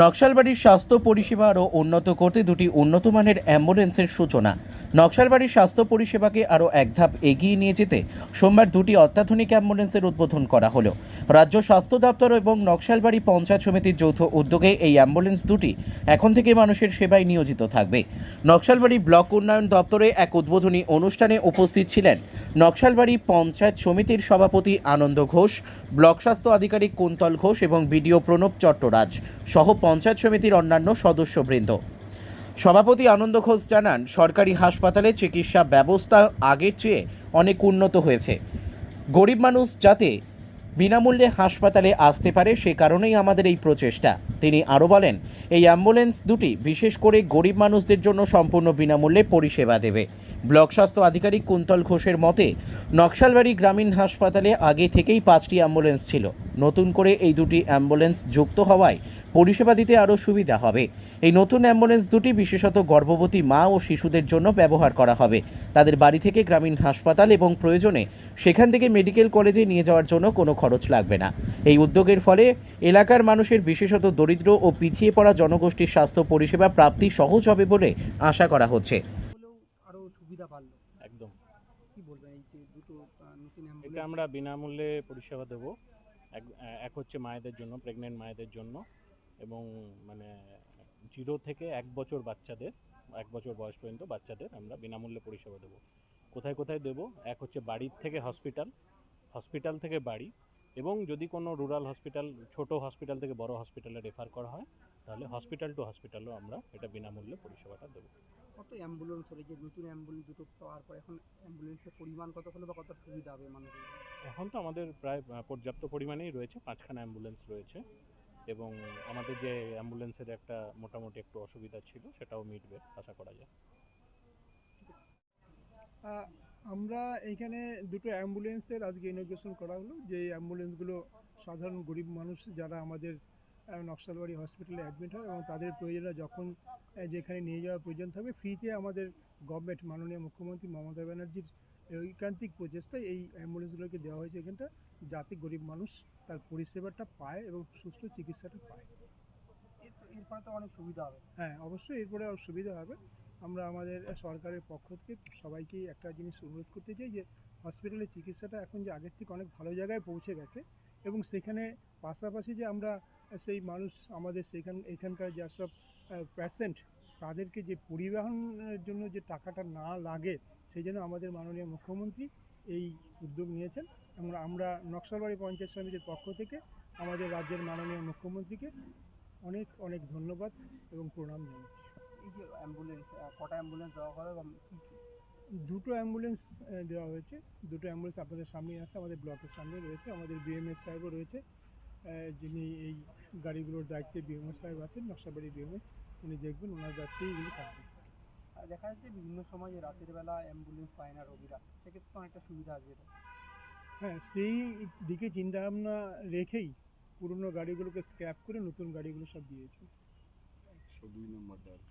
নকশালবাড়ির স্বাস্থ্য পরিষেবা আরও উন্নত করতে দুটি উন্নত মানের অ্যাম্বুলেন্সের সূচনা। নকশালবাড়ির স্বাস্থ্য পরিষেবাকে আরও এক ধাপ এগিয়ে নিয়ে যেতে সোমবার দুটি অত্যাধুনিক অ্যাম্বুলেন্সের উদ্বোধন করা হলো। রাজ্য স্বাস্থ্য দপ্তর এবং নকশালবাড়ি পঞ্চায়েত সমিতির যৌথ উদ্যোগে এই অ্যাম্বুলেন্স দুটি এখন থেকে মানুষের সেবায় নিয়োজিত থাকবে। নকশালবাড়ি ব্লক উন্নয়ন দপ্তরে এক উদ্বোধনী অনুষ্ঠানে উপস্থিত ছিলেন নকশালবাড়ি পঞ্চায়েত সমিতির সভাপতি আনন্দ ঘোষ, ব্লক স্বাস্থ্য আধিকারিক কুন্তল ঘোষ এবং বিডিও প্রণব চট্টরাজ সহ পঞ্চায়েত সমিতির অন্যান্য সদস্যবৃন্দ। সভাপতি আনন্দ ঘোষ জানান, সরকারি হাসপাতালে চিকিৎসা ব্যবস্থা আগের চেয়ে অনেক উন্নত হয়েছে। গরিব মানুষ যাতে বিনামূল্যে হাসপাতালে আসতে পারে, সে কারণেই আমাদের এই প্রচেষ্টা। তিনি আরও বলেন, এই অ্যাম্বুলেন্স দুটি বিশেষ করে গরিব মানুষদের জন্য সম্পূর্ণ বিনামূল্যে পরিষেবা দেবে। ব্লক স্বাস্থ্য আধিকারিক কুন্তল ঘোষের মতে, নকশালবাড়ি গ্রামীণ হাসপাতালে আগে থেকেই পাঁচটি অ্যাম্বুলেন্স ছিল। নতুন করে এই দুটি অ্যাম্বুলেন্স যুক্ত হওয়ায় পরিষেবা দিতে আরও সুবিধা হবে। এই নতুন অ্যাম্বুলেন্স দুটি বিশেষত গর্ভবতী মা ও শিশুদের জন্য ব্যবহার করা হবে। তাদের বাড়ি থেকে গ্রামীণ হাসপাতাল এবং প্রয়োজনে সেখান থেকে মেডিকেল কলেজে নিয়ে যাওয়ার জন্য কোনো খরচ লাগবে না। এই উদ্যোগের ফলে এলাকার মানুষের বিশেষত দরিদ্র ও পিছিয়ে পড়া জনগোষ্ঠীর স্বাস্থ্য পরিষেবা প্রাপ্তি সহজ হবে বলে আশা করা হচ্ছে। হলেও আরও সুবিধা বাড়লো একদম। কি বলবেন এই যে দুটো নতুন এটা আমরা বিনামূল্যে পরিষেবা দেব। এক এক হচ্ছে মায়েদের জন্য প্রেগনেন্ট মায়েদের জন্য। এবং মানে জিরো থেকে এক বছর বাচ্চাদের এক বছর বয়স পর্যন্ত বাচ্চাদের আমরা বিনামূল্যে পরিষেবা দেব। কোথায় কোথায় দেব? এক হচ্ছে বাড়ির থেকে হসপিটাল হসপিটাল থেকে বাড়ি এবং যদি কোনো রুরাল হসপিটাল ছোট হসপিটাল থেকে বড় হসপিটালে রেফার করা হয় তাহলে হসপিটাল টু হসপিটালও আমরা এটা বিনামূল্যে পরিষেবাটা দেবো। কত অ্যাম্বুলেন্স হলে যে নতুন অ্যাম্বুলেন্স দুটো পাওয়ার পর এখন অ্যাম্বুলেন্সের পরিমাণ কত হলো বা কত সুবিধা হবে মানুষের? এখন তো আমাদের প্রায় পর্যাপ্ত পরিমাণেই রয়েছে পাঁচখানা অ্যাম্বুলেন্স রয়েছে। এবং আমাদের যে অ্যাম্বুলেন্সের একটা মোটামুটি একটু অসুবিধা ছিল, সেটাও মিটবে, আশা করা যায়। আমরা এইখানে দুটো অ্যাম্বুলেন্সের আজকে ইনোগ্রেশন করা হলো, যে অ্যাম্বুলেন্সগুলো সাধারণ গরিব মানুষ যারা আমাদের নকশালবাড়ি হসপিটালে অ্যাডমিট হয় এবং তাদের প্রয়োজনে যখন যেখানে নিয়ে যাওয়ার প্রয়োজন থাকবে ফ্রিতে আমাদের গভর্নমেন্ট মাননীয় মুখ্যমন্ত্রী মমতা ব্যানার্জির ঐকান্তিক প্রচেষ্টায় এই অ্যাম্বুলেন্সগুলোকে দেওয়া হয়েছে এখানটা যাতে গরিব মানুষ তার পরিষেবাটা পায় এবং সুস্থ চিকিৎসাটা পায়। এর- এরপরে তো অনেক সুবিধা হবে। হ্যাঁ অবশ্যই এরপরে আর সুবিধা হবে। আমরা আমাদের সরকারের পক্ষ থেকে সবাইকেই একটা জিনিস অনুরোধ করতে চাই যে হসপিটালের চিকিৎসাটা এখন যে আগের থেকে অনেক ভালো জায়গায় পৌঁছে গেছে এবং সেখানে পাশাপাশি যে আমরা সেই মানুষ আমাদের সেখান এখানকার যেসব প্যাশেন্ট তাদেরকে যে পরিবহনের জন্য যে টাকাটা না লাগে সেই জন্য আমাদের মাননীয় মুখ্যমন্ত্রী এই উদ্যোগ নিয়েছেন। এবং আমরা নকশালবাড়ি পঞ্চায়েত সমিতির পক্ষ থেকে আমাদের রাজ্যের মাননীয় মুখ্যমন্ত্রীকে অনেক অনেক ধন্যবাদ এবং প্রণাম জানাচ্ছি। এই যে অ্যাম্বুলেন্স কটা অ্যাম্বুলেন্স দেওয়া কি? দুটো অ্যাম্বুলেন্স দেওয়া হয়েছে। দুটো অ্যাম্বুলেন্স আপনাদের সামনে আছে আমাদের ব্লকের সামনে রয়েছে। আমাদের বিএমএস সাহেবও রয়েছে। যিনি এই গাড়িগুলোর দায়িত্বে বিএমএস সাহেব আছেন নকশাবাড়ি বিএমএস। উনি দেখবেন ওনার দায়িত্বে এগুলি থাকবে। আর দেখা যাচ্ছে বিভিন্ন সময় যে রাতের বেলা অ্যাম্বুলেন্স পায় না রোগীরা সেক্ষেত্রে তো অনেকটা সুবিধা আসবে। হ্যাঁ সেই দিকে চিন্তাভাবনা রেখেই পুরনো গাড়িগুলোকে স্ক্র্যাপ করে নতুন গাড়িগুলো সব দিয়েছে। একশো দুই নম্বর দেওয়ার